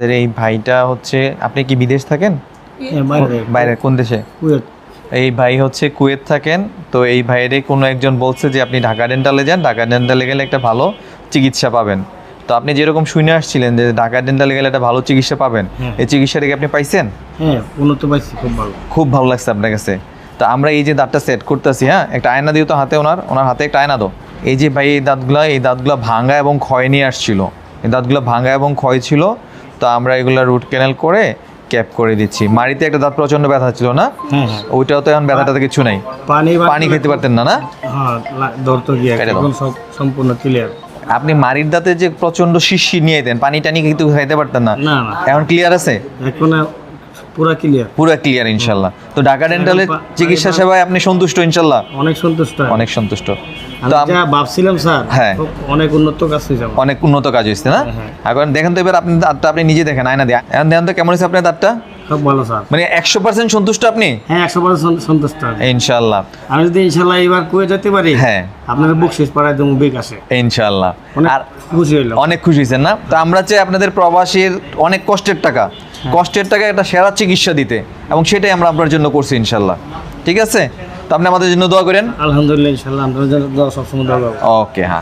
এই ভাইটা হচ্ছে আপনি কি বিদেশ থাকেন? হ্যাঁ, বাইরে কোন দেশে? এই ভাই হচ্ছে কুয়েত থাকেন তো এই ভাইয়ের কোনো একজন বলছে যে আপনি ঢাকা ডেন্টালে যান ঢাকা ডেন্টালে গেলে একটা ভালো চিকিৎসা পাবেন। তো আপনি যেরকম শুনে আসছিলেন যে ঢাকা ডেন্টালে গেলে একটা ভালো চিকিৎসা পাবেন হ্যাঁ। এই চিকিৎসাটা কি আপনি পাইছেন? হ্যাঁ উন্নত পাইছি খুব ভালো। খুব ভালো লাগছে আপনার কাছে। তো আমরা এই যে দাঁতটা সেট করতেছি হ্যাঁ একটা আয়না দিও তো হাতে ওনার ওনার হাতে একটা আয়না দাও। এই যে ভাই এই দাঁতগুলো এই দাঁতগুলো ভাঙা এবং ক্ষয় নিয়ে আসছিল। এই দাঁতগুলো ভাঙা এবং ক্ষয় ছিল তো আমরা এগুলো রুট ক্যানেল করে ক্যাপ করে দিচ্ছি। মাড়িতে একটা দাঁত প্রচণ্ড ব্যথা ছিল না? হ্যাঁ হ্যাঁ। ওইটাও তো এখন ব্যথাটাতে কিছু নাই। পানি পানি খেতে পারতেন না না? হ্যাঁ ধরতো গিয়ে সম্পূর্ণ ক্লিয়ার আপনি মাড়ির দাঁতে যে প্রচণ্ড শিশি নিয়ে দেন পানি টানি কিন্তু খাইতে পারতেন না। এখন ক্লিয়ার আছে? এখন পুরা ক্লিয়ার পুরো ক্লিয়ার ইনশাল্লাহ। তো ঢাকা ডেন্টালের চিকিৎসা সেবায় আপনি সন্তুষ্ট ইনশাল্লাহ? অনেক সন্তুষ্ট অনেক সন্তুষ্ট। তো আম- ভাবছিলাম স্যার হ্যাঁ। অনেক উন্নত কাজ হয়ে অনেক উন্নত কাজ হয়েছে না? হ্যাঁ। এখন দেখেন তো এবার আপনি দাঁতটা আপনি নিজে দেখেন আয়না দিয়ে। এখন দেখেন তো কেমন হয়েছে আপনার দাঁতটা? খুব ভালো স্যার। মানে একশো পার্সেন্ট সন্তুষ্ট আপনি? হ্যাঁ একশো পার্সেন্ট সন্তুষ্ট ইনশাল্লাহ। আমি যদি ইনশাল্লাহ এবার কুয়ে যেতে পারি হ্যাঁ। আপনার বুক শেষ পাড়ায় দেবো বিকাশে ইনশাল্লাহ। অনেক আর খুশি হইলাম। অনেক খুশি হয়েছেন না? তো আমরা চাই আপনাদের প্রবাসীর অনেক কষ্টের টাকা। হ্যাঁ। কষ্টের টাকা একটা সেরা চিকিৎসা দিতে এবং সেটাই আমরা আপনার জন্য করছি ইনশাল্লাহ। ঠিক আছে? তো আপনি আমাদের জন্য দোয়া করেন। আলহামদুলিল্লাহ ইনশাল্লাহ আপনার জন্য দোয়া সবসময় দোয়া ওকে হ্যাঁ।